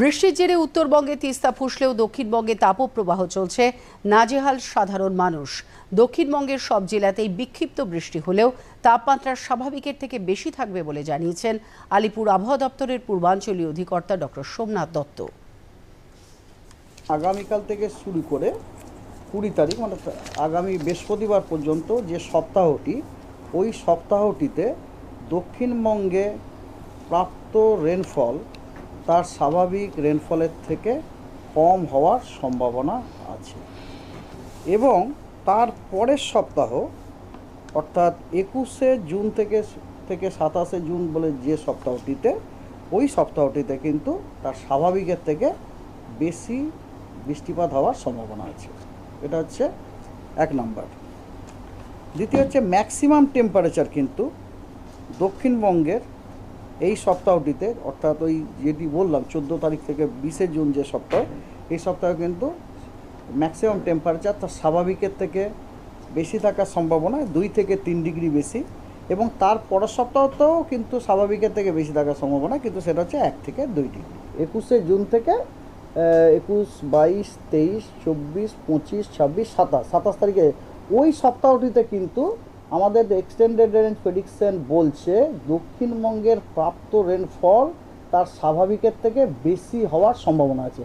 বৃষ্টির জেরে উত্তরবঙ্গে তিস্তা ফুসলেও দক্ষিণবঙ্গে তাপপ্রবাহ চলছে। নাজেহাল সাধারণ মানুষ। দক্ষিণবঙ্গের সব জেলাতেই বিক্ষিপ্ত বৃষ্টি হলেও তাপমাত্রা স্বাভাবিকের থেকে বেশি থাকবে বলে জানিয়েছেন আলিপুর আবহাওয়া দপ্তরের পূর্বাঞ্চলীয় অধিকর্তা ডক্টর সোমনাথ দত্ত। আগামীকাল থেকে শুরু করে কুড়ি তারিখ মানে আগামী বৃহস্পতিবার পর্যন্ত যে সপ্তাহটি, ওই সপ্তাহটিতে দক্ষিণবঙ্গে প্রাপ্ত রেনফল তার স্বাভাবিক রেনফলের থেকে কম হওয়ার সম্ভাবনা আছে। এবং তার পরের সপ্তাহ, অর্থাৎ একুশে জুন থেকে থেকে সাতাশে জুন বলে যে সপ্তাহটিতে, ওই সপ্তাহটিতে কিন্তু তার স্বাভাবিকের থেকে বেশি বৃষ্টিপাত হওয়ার সম্ভাবনা আছে। এটা হচ্ছে এক নাম্বার। দ্বিতীয় হচ্ছে ম্যাক্সিমাম টেম্পারেচার কিন্তু দক্ষিণবঙ্গের এই সপ্তাহটিতে, অর্থাৎ ওই যেটি বললাম, চোদ্দ তারিখ থেকে বিশে জুন যে সপ্তাহ, এই সপ্তাহে কিন্তু ম্যাক্সিমাম টেম্পারেচার তার স্বাভাবিকের থেকে বেশি থাকার সম্ভাবনা দুই থেকে তিন ডিগ্রি বেশি এবং তার পরের সপ্তাহতেও কিন্তু স্বাভাবিকের থেকে বেশি থাকার সম্ভাবনা, কিন্তু সেটা হচ্ছে এক থেকে দুই ডিগ্রি। একুশে জুন থেকে একুশ, বাইশ, তেইশ, চব্বিশ, পঁচিশ, ছাব্বিশ, সাতাশ সাতাশ তারিখে ওই সপ্তাহটিতে কিন্তু আমাদের এক্সটেন্ডেড রেঞ্জ প্রেডিকশন বলছে দক্ষিণবঙ্গের প্রাপ্ত রেনফল তার স্বাভাবিকের থেকে বেশি হওয়ার সম্ভাবনা আছে।